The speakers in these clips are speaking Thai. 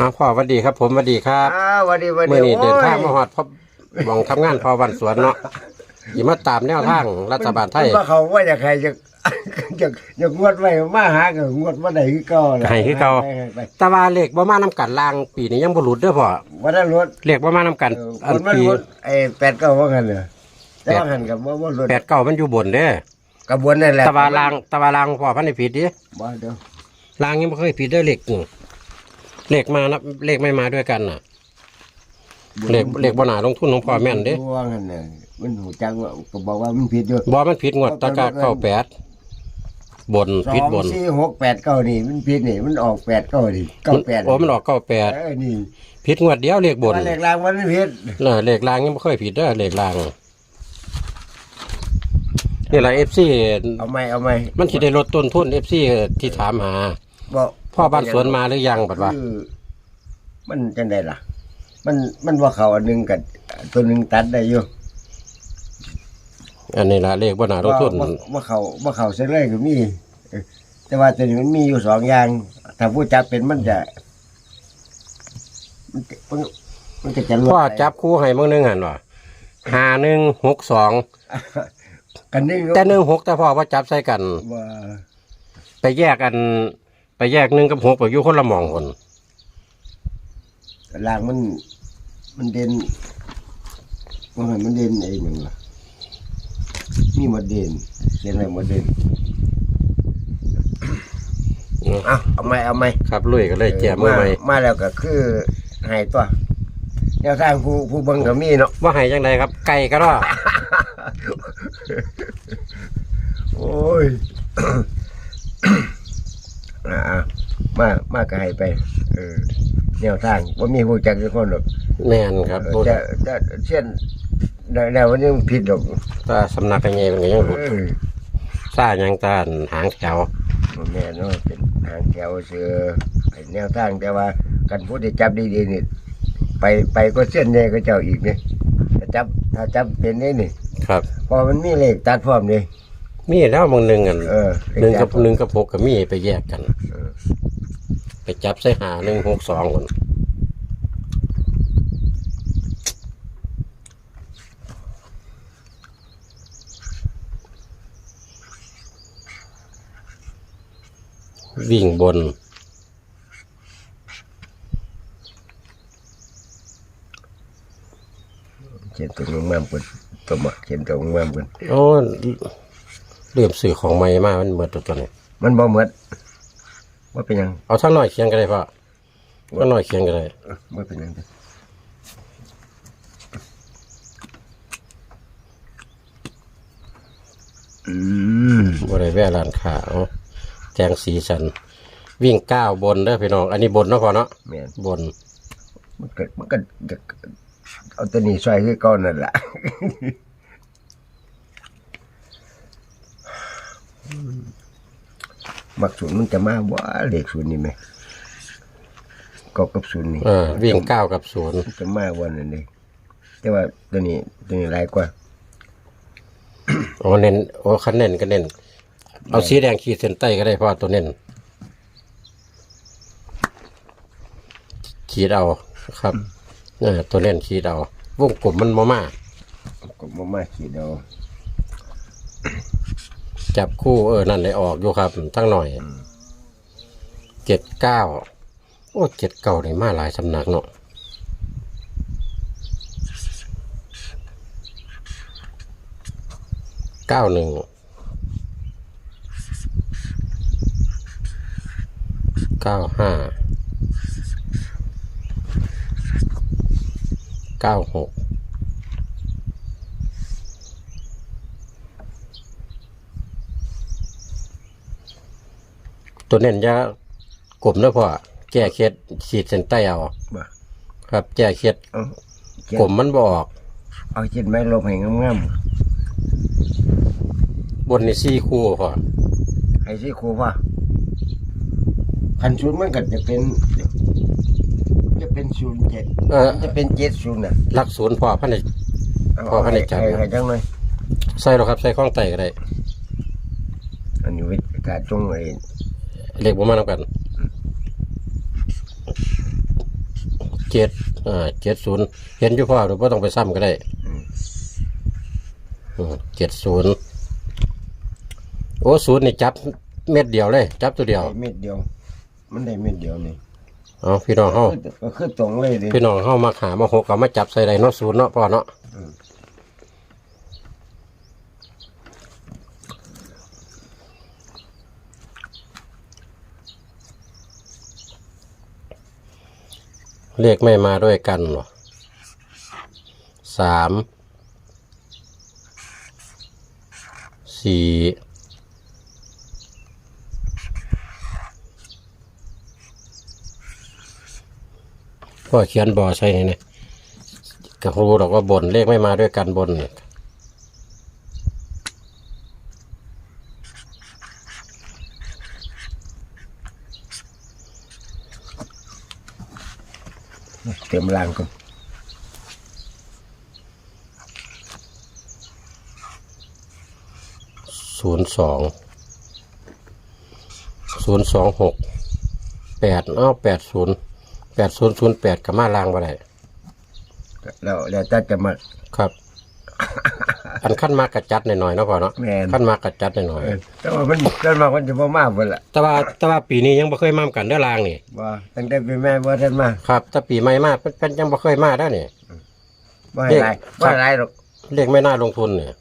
อ้าวพ่อสวัสดีครับ ผมสวัสดีครับ อ้าววันนี้วันเมื่นี้อนี้เดินทางโอ้ยมาฮอดพบหมองทำงานพอวันสวนเนาะอีมาตามแนวทางรัฐบาลไทยมันว่าเขาว่าจะใครจะจะจะงวดไว้มาหาก็งวดว่าไหนคือเก่าล่ะให้คือเก่าให้ไปแต่ว่าเลขบ่มานํกันลางปีนี้ยังบ่หลุดเด้อพ่อวันนั้นรถเลขบ่มานํกันเอออัคนนมันปีรถไอ้แปดเก้าว่างันเหรอแต่ว่างันกับว่าว่ารถแปดเก้ามันอยู่บนเด้อกระบวนนั่นแหละแต่ว่าลางแต่ว่าลางพ่อพันได้ผิดดิบ่เดี๋ยวลางยังบ่เคยผิดเด้อเลขนี่ เลขมานับเลขไม่มาด้วยกันน่ะ เลขเลขบ่น่าลงทุนของพ่อแม่นเด้ว่างันน่ะมันหูจังว่าก็บอกว่ามันผิดอยู่บ่มันผิดงวดตะกะเก้าแปดบนสอผิดงบนสี่หกแปดเก้านี่มันผิดนี่มันออกแปดเก้านี่เก้าแปดโอ้มันออกเก้าแปดเออนี่ผิดงวดเดียวเลขบนว่าเลขรางมันผิดน่ะเลขรางยังไม่เคยผิดเด้อเลขรางนี่แหละเอฟซีเอาไหมเอาไหมมันสิได้ลดต้นทุนเอฟซีที่ถามหาบอก พ่อบ้านสวนมาหรือยังบัดว่าคือ มันจังไดล่ะ มันมันว่าเขาอันหนึงกับตัวหนึงตัดได้อยู่อันนี้ละเลขบ่น่าลงทุนว่าว่าเขาว่าเขาเส้นเลยก็มีเออแต่ว่าตัวนี้มันมีอยู่สองอย่าง ถ้าผู้จับเป็นมันจะ มันจะมันมันก็จะลดพ่อจับคู่ให้มื้อนึงหั่นว่าห้าหนึ่งหกสองกันนึงแต่หนึ่งหกแต่พ่อว่าจับใส่กัน ว่า ไปแยกกัน ไปแยกหนึ่งกับหกไปอยู่คนละหมองคนลางมัน มันเด่นว่าไงมันเด่นไอ้หนึ่งล่ะมีหมดเด่นเขียนอะไรหมดเด่นเอาเอาไหมเอาไหมครับลุยก็เลยแจกมือใหม่มาแล้วก็คือให้ตัวแนวทางผู้ผู้เบิ่งก็มีเนาะว่าให้จังไดครับ ไก่ก็รอโอ้ย อ่ามามาก็ให้ไป เออแนวทางว่ามีผู้จักทุกคนหรอกแม่นครับบ่จะจะเช่นแนววันนี้มันผิดหรอกถ้าสำนักกันใหญ่มันก็ยังหลุดเออซ่ายังตานหางแถวบ่แม่นเนาะเป็นทางแถวเสือไอ้แนวทางแต่ว่ากันผู้ที่จับดีๆนี่ไปไปก็เส้นแน่ก็เจ้าอีกนี่ถ้าจับถ้าจับเป็นนี่นี่ ครับ พอมันมีเลขตัดพร้อมนี่ มีแล้วบางหนึ่งอันเออหนึ่งกับหนึ่งกับหกก็มีไปแยกกันเออ ไปจับใส่หาหนึ่งหกสองคนวิ่งบน เขียนตัวงามๆเพิ่นตัวมาเขียนตัวงามๆเพิ่นโอ้ เริ่มสื่อของใหม่มากมันเหมือนตัวตัวนี้มันบ่หมดว่าเป็นหยังเอาทั้งหน่อยเคียงก็ได้พ่อทั้งหน่อยเคียงก็ได้เอ้อว่าเป็นหยังอืมบริเวณร้านค้าเอาแจงสีสัน วิ่งก้าวบนเด้อพี่น้อง อันนี้บนเนาะพ่อเนาะแม่นบน มันก็มันก็จะเอาตัวนี้ใส่คือก่อนนั่นแหละ มักศูนย์มันจะมาว่าเลขศูนย์นี่ไหมก็กับศูนย์นี่เออวิ่งก้าวกับศูนย์มันจะมาวันนั้นเองแต่ว่าตัวนี้ตัวนี้หลายกว่า โอ้เน้นโอ้คันเน้นก็เน้น เอาสีแดงขีดเส้นใต้ก็ได้พ่อตัวเน้นขีดเอาครับเออตัวเน้นขีดเอาวงกลมมันมามาก็มามาขีดเอา จับคู่เออนั่นได้ออกอยู่ครับตั้งหน่อยเจ็ดเก้าโอ้เจ็ดเก้าได้มาหลายสำนักเนาะเก้าหนึ่งเก้าห้าเก้าหก ตัวเน้นจะกลุ่มนะพ่อแก้เคล็ดฉีดเส้นใต้เอาบ่ครับ แก้เคล็ดเอาเขียนกลุ่มมันบออก เอาเขียนไม้ลบให้งามบนนี่สี่คู่พ่อๆให้สิครูว่าคันศูนย์มันก็จะเป็น จะเป็นศูนย์เจ็ดเออจะเป็นเจ็ดศูนย์น่ะหลักศูนย์พ่อพันใน เอาพอให้ได้จับ ให้ให้จังหน่อยใส่หรอกครับใส่ข้องไตก็ได้ อันนี้วิกาจงไอ้ เล็กประมาณนั้นกันเจ็ดอ่าเจ็ดศูนย์เห็นอยู่พ่อหรือว่าต้องไปซ้ำก็ได้เจ็ดศูนย์โอ้ศูนย์นี่จับเม็ดเดียวเลย จับตัวเดียวได้เม็ดเดียว มันได้เม็ดเดียวนี่เอาพี่น้องเฮาก็คือตรงเลยดิพี่น้องเฮามาหามาหกเอามาจับใส่ได้เนาะศูนย์เนาะพ่อเนาะ เรียกไม่มาด้วยกันเหรอสามสี่พ่อเขียนบอใช่ไหมเนี่ยก็รู้หรอกว่าบนเลขไม่มาด้วยกันบนเนี่ย เต็ มล่างก่อนศูนย์สองศูนย์สองหกแปดเอ้าแปดศูนย์แปดศูนย์ศูนย์แปดกับมาล่างไปได้แล้วแล้วแต่จะมาครับ อันขั้นมากระจัดหน่อยๆเนาะพ่อเนาะแม่น ขั้นมากระจัดหน่อยเออแต่ว่ามันเกินมามันจะบ่มากเพิ่นล่ะๆแต่ว่าแต่ว่าปีนี้ยังบ่เคยมากันเด้อลางนี่ว่าตั้งแต่เป็นแม่บ่ทันมาครับแต่ปีใหม่มาเป็นเป็นยังบ่เคยมาได้อนี่ บ่ให้หลายบ่ให้หลายหรอกเรียกไม่น่าลงทุนเนี่ย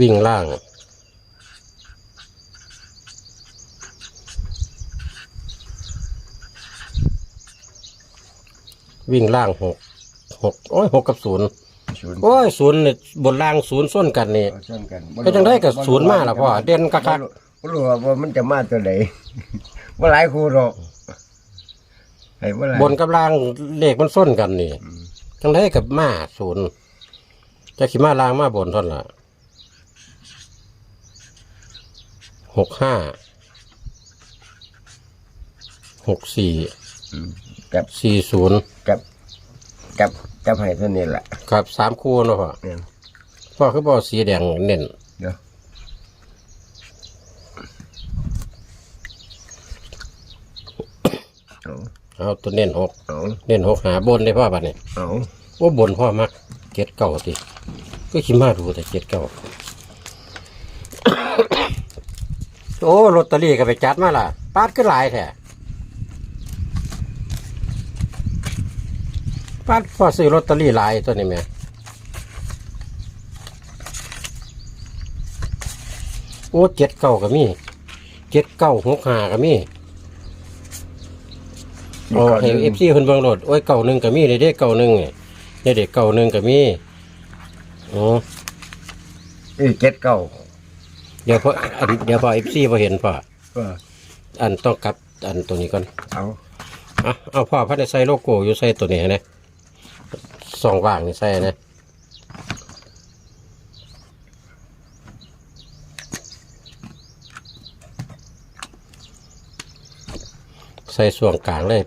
วิ่งล่าง วิ่งล่างหกหกโอ้ยหกกับศูนย์ศูนย์โอ้ยศูนย์เนี่ยบนล่างศูนย์ส้นกันนี่เอาซ้ำกันเป็นจังได้กับศูนย์มาล่ะพ่อเด่นคักๆบ่รู้บ่รู้ว่ามันจะมาตัวไหนบ่หลายคู่หรอกให้บ่หลายบนกับล่างเลขมันส้นกันนี่จังได้กับมาศูนย์จะขี่มาล่างมาบนเท่านั้นละหกห้าหกสี่อืมกับสี่ศูนย์ กับกับกับให้เท่านี้แหละครับสามคู่เนาะพ่อเนี่ยพ่อคือบอกสีแดงเน้นเดี๋ยวเอาเอาตัวเน้นหกเอาเน้นหกหาบนเลยพ่อบัดนี้เอาว่าบนพ่อมักเจ็ดเก่าสิก็ขี่มาดูแต่เจ็ดเก่าโอ้ลอตเตอรี่ก็ไปจัดมาล่ะปาดก็หลายแท้ ปาดพอซื้อลอตเตอรี่หลายตัวนี้แหม่โอ้เจ็ดเก่าก็มีเจ็ดเก้าหกหาก็มีโอ้เห็นเอฟซีเพิ่นเบิ่งรถโอ้ยเก่าหนึ่งก็มีเด็กเก่าหนึ่งเนี่ยเด็กเก่าหนึ่งก็มีโอ้เอ้ยเจ็ดเก้าเดี๋ยวพออันเดี๋ยวพอเอฟซีพอเห็นพอเอออันต้องกลับอันตัวนี้ก่อนเอาอะเอาพ่อพัดใส่โลโก้อยู่ใส่ตัวนี้นะ สองว่างนี่ใส่นะใส่ส่วนกลางเลย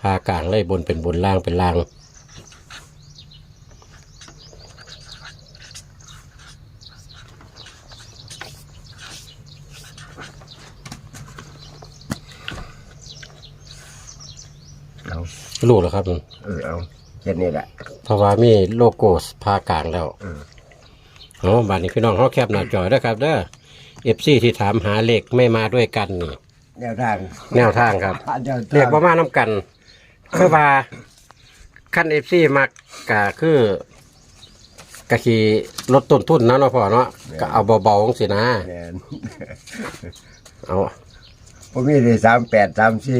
พากลางเลยบนเป็นบนล่างเป็นล่างเอารู้แล้วครับเออเอาแค่นี้แหละ เพราะว่ามีโลโก้พากลางแล้วอืมอ๋อบ้านนี้พี่น้องเขาแคบหน้าจอด้วยครับเด้อเอฟซีที่ถามหาเลขไม่มาด้วยกันนี่แนวทางแนวทางครับ แนวทางเรียกว่ามาน้ำกันคือว่าขั้นเอฟซีมักกะคือกะขี่ลดต้นทุนนะเนาะพ่อเนาะก็เอาเบาๆของสินะ แม่นเอาผมมีได้สามแปดสามสี่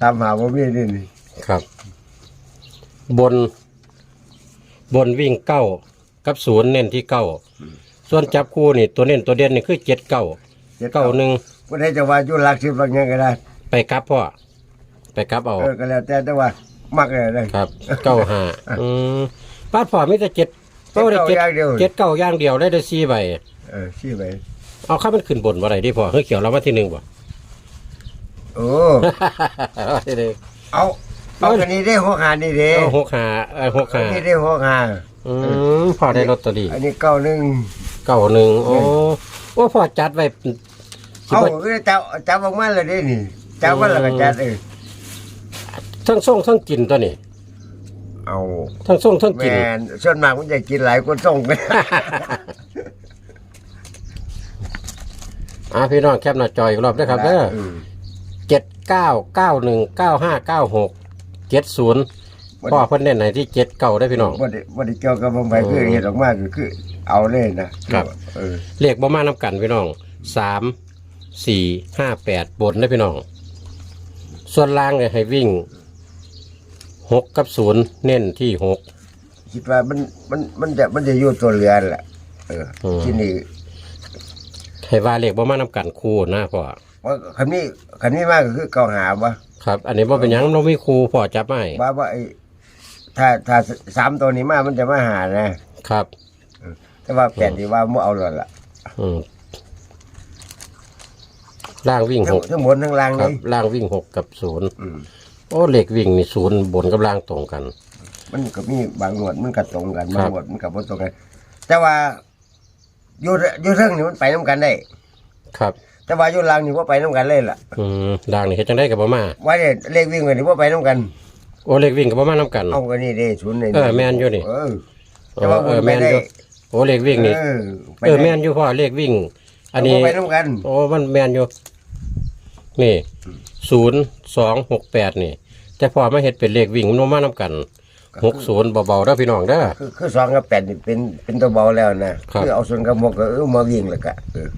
สามหาผมมีนี่นี่ครับ บน บนวิ่งเก้ากับศูนย์เน้นที่เก้าส่วนจับคู่นี่ตัวเน้นตัวเด่นนี่คือเจ็ดเก้าจ็ดเก้าหนึ่งผู้ใดจะว่าอยู่หลักสิบบางอย่างก็ได้ ไปกลับพ่อไปกลับเอาเออก็แล้วแต่แต่ว่ามักเลยเลยครับเก้าห้าอืมป้าพ่อมีแต่เจ็ดเจ็ดเก้าเจ็ดอย่างเดียวเจ็ดเก้าอย่างเดียวได้ได้สี่ใบเออชี้ไปเอาข้ามันขึ้นบนว่าไรที่พอเฮ้ยเขียวเรามาที่หนึ่งบ่โอ้เอาที่หนึ่ง เอาเอาอันนี้ได้หกหานี่เด้เอาหกหาเอ้ยหกอัหานนี้ได้หกหาอืมพอได้ลอตเตอรี่อันนี้เก้าหนึ่งเก้าหนึ่งโอ้โอ้พอจัดไว้สิเอาบ่เอ้ยจับจับออกมาเลยเด้นี่จับมาแล้วก็จัดเออทั้งส่งทั้งกินตัวนี้เอาทั้งส่งทั้งแมกินนส่วนมากมันจะกินหลายคนส่งไปอ่าพี่น้องแคปหน้าจออีกรอบด้วยครับเด้อมเจ็ดเก้าเก้าหนึ่งเก้าห้าเก้าหก เจ็ดศูนย์พ่อเพิ่นเน้นไหนที่เจ็ดเก้าได้อพี่น้องบ่ได้บ่ได้เกี่ยวกับบางใบคือเห็ดออกมาคือคือเอาเลยนะครับเออเลขบ่มาน้ำกันพี่น้องสามสี่ห้าแปดบนได้อพี่น้อง ส่วนล่างเนี่ยให้วิ่งหกกับศูนย์เน้นที่หกคิดว่ามันมันมันจะมันจะอยู่ตัวเรือนแหละเอออมที่นี่ให้ว่าเลขบ่มาน้ำกันคู่นะพ่อว่าคันนี้คันนี้มากก็คือเกาหาว่า ครับ อันนี้บ่เป็นหยังเรามีครูพ่อจับไม่ว่าว่าไอ้ถ้าถ้าสามตัวนี้มามันจะมาหานะครับ แต่ว่าแปดที่ว่ามั่เอาหลดล่ะอืมล่างวิ่งทั้หงกทั้งบนทั้งล่างครับนี่ล่างวิ่งหกกับศูนย์อืมโอ้เลขวิ่งนี่ศูนย์บนกับล่างตรงกัน มันก็มีบางหนวดมันก็ตรงกันครับ บางหนวดมันก็บ่ตรงกัน แต่ว่าอยู่อยู่เรื่องนี้มันไปน้กันได้ ครับ แต่ว่าอยู่ล่างนี่ว่าไปน้กันเลยล่ะอืมล่างนี่เฮ็ดจังได้กับบ่มาว่าเนี่ยเลขวิ่งกันนี่ว่าไปน้กัน โอ้เลขวิ่งกับบ่มาน้ำกันเอากันนี่เด้ศูนย์นี่เออแม่นอยู่นี่เออเอแต่อว่าเออมันไปแม่นได้อยู่โอ้เลขวิ่งนี่เออไปเออได้แม่นอยู่พ่อเลขวิ่ง อันนี้ว่าไปน้กันโอ้มันแม่นอยู่นี่ศูนย์สองหกแปดนี่ แต่พอมาเฮ็ดเป็นเลขวิ่งมันบ่มาน้ำกันหกศูนย์เบาๆเด้อพี่น้องเด้อคือคือสองกับแปดนี่เป็นเป็นตัวเบาแล้วนะครับคือเอาส่วนกับหกก็เออมาวิ่งแล้วก็เออ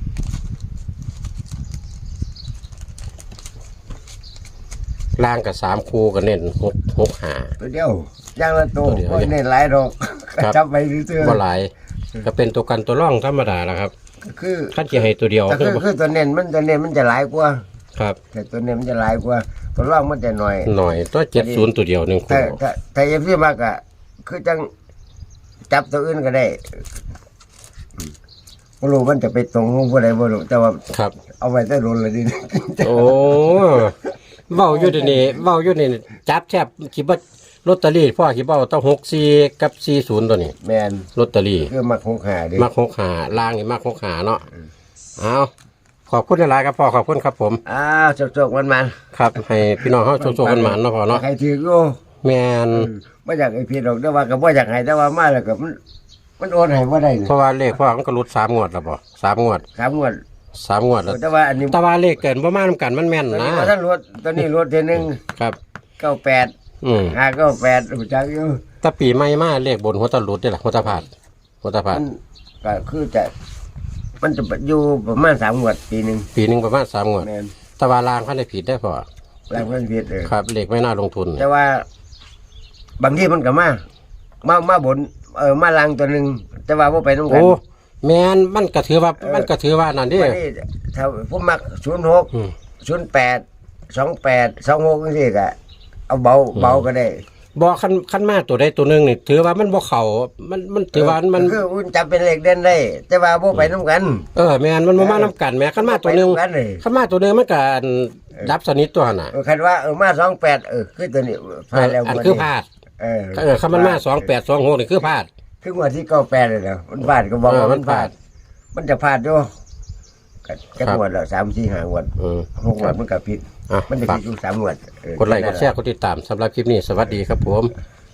ล่างกับสามคู่ก็เน้นหกหกหา ตัวเดียวอย่างละตัวตัวเดียว โอ้ยในหลายดอกครับจับไปซื่อบ่หลายก็เป็นตัวกันตัวร่องธรรมดาแหละครับๆคือขั้นจะให้ตัวเดียวแต่คือคือตัวเน้นมันตัวเน้นมันจะหลายกว่าครับแต่ตัวเน้นมันจะหลายกว่า ตัวร่องมันจะหน่อย หน่อยตัวเจ็ดศูนย์ตัวเดียวหนึ่งถ้าคู่ถ้าถ้าเอฟซีมากอะคือจังจับตัวอื่นก็ได้อืมบ่รู้มันจะไปตรงของผู้ใดบ่รู้แต่ว่าครับ เอาไว้แต่รุนเลยดิ โอ้ เว้าอยู่เดี๋ยวนี้เว้าอยู่นี่จับแทบคิดว่าลอตเตอรี่พ่อคิดว่าต้องหกสี่กับสี่ศูนย์ตัวนี้แมนลอตเตอรี่คือมักหงหาดิมักหกหาล่างนี่มักหกหาเนาะเอาขอบคุณหลายๆครับพ่อขอบคุณครับผมอ้าวจกๆมันมันครับ ให้พี่น้องเขาโชคๆกันหมานเนาะพ่อเนาะใครถืออยู่แมนบ่อยากให้พี่ดอกแต่ว่าก็บ่อยากให้แต่ว่ามาแล้วก็มันมันโอนให้บ่ได้นี่เพราะว่าเลขพ่อมันก็รุดสามงวดแล้วบ่สามงวดสามงวด สามงวดแล้วแต่ว่าอันนี้แต่ว่าเลขเกินประมาณกันมันแม่นตัวนะนี้ว่าท่านรถตัวนี้รถเทีนึงครับ98อืม598รู้จักอยู่ถ้าปีใหม่มาเลขบนหัวตะหลุดนี่แหละหัวตะพาดหัวตะพาดมันก็คือจะมันจะอยู่ประมาณ3งวดปีหนึงปีหนึ่งประมาณสามงวดแม่นแต่ว่าลางเขาได้ผิดได้พอแล้วเพิ่นผิดเออครับเลขไม่น่าลงทุน แต่ว่า บางทีมันก็มามามาบนเออมาลางตัวหนึงแต่ว่าบ่ไปนำกัโอ้ แมนมันก็ถือว่า มันก็ถือว่านั่นดิวันนี้ถ้าผมมัก06อืมศูนย์แปดสองแปดสองหกนี่สิกะเอาเบาเบาก็ได้บอกขั้นขั้นมาตัวใดตัวหนึ่งนี่ถือว่ามันบ่เข่ามันมันถือว่ามัน คือมันจับเป็นเลขเด่นได้ แต่ว่าบ่ไปน้ำกัน เออแมนมันบ่มาน้ำกันแหม่ขั้นมาตัวหนึ่งไปำกันเลยขั้นมาตัวหนึ่งมันก็ดับสนิทตัวหั่นน่ะเออคันว่าเออมาสองแปดเออคือตัวนี้พลาดแล้วอันงวดคือนี้พลาดเออเออขั้นมันมาสองแปดสองหกนี่คือพลาด คืองวดที่เก้าแปดเลยแล้วมันพลาดก็บอกเออว่ามัมันนพพลาลาด ด มันจะพลาดด้วยก็จะครับงวดละสามสี่ห้างวดอืมหกงวดมันก็ผิด อะมันจะฝากผิดอยู่สามงวดเออกดไลค์กดแชร์กดติดตามสำหรับคลิปนี้สวัสดีครับผมค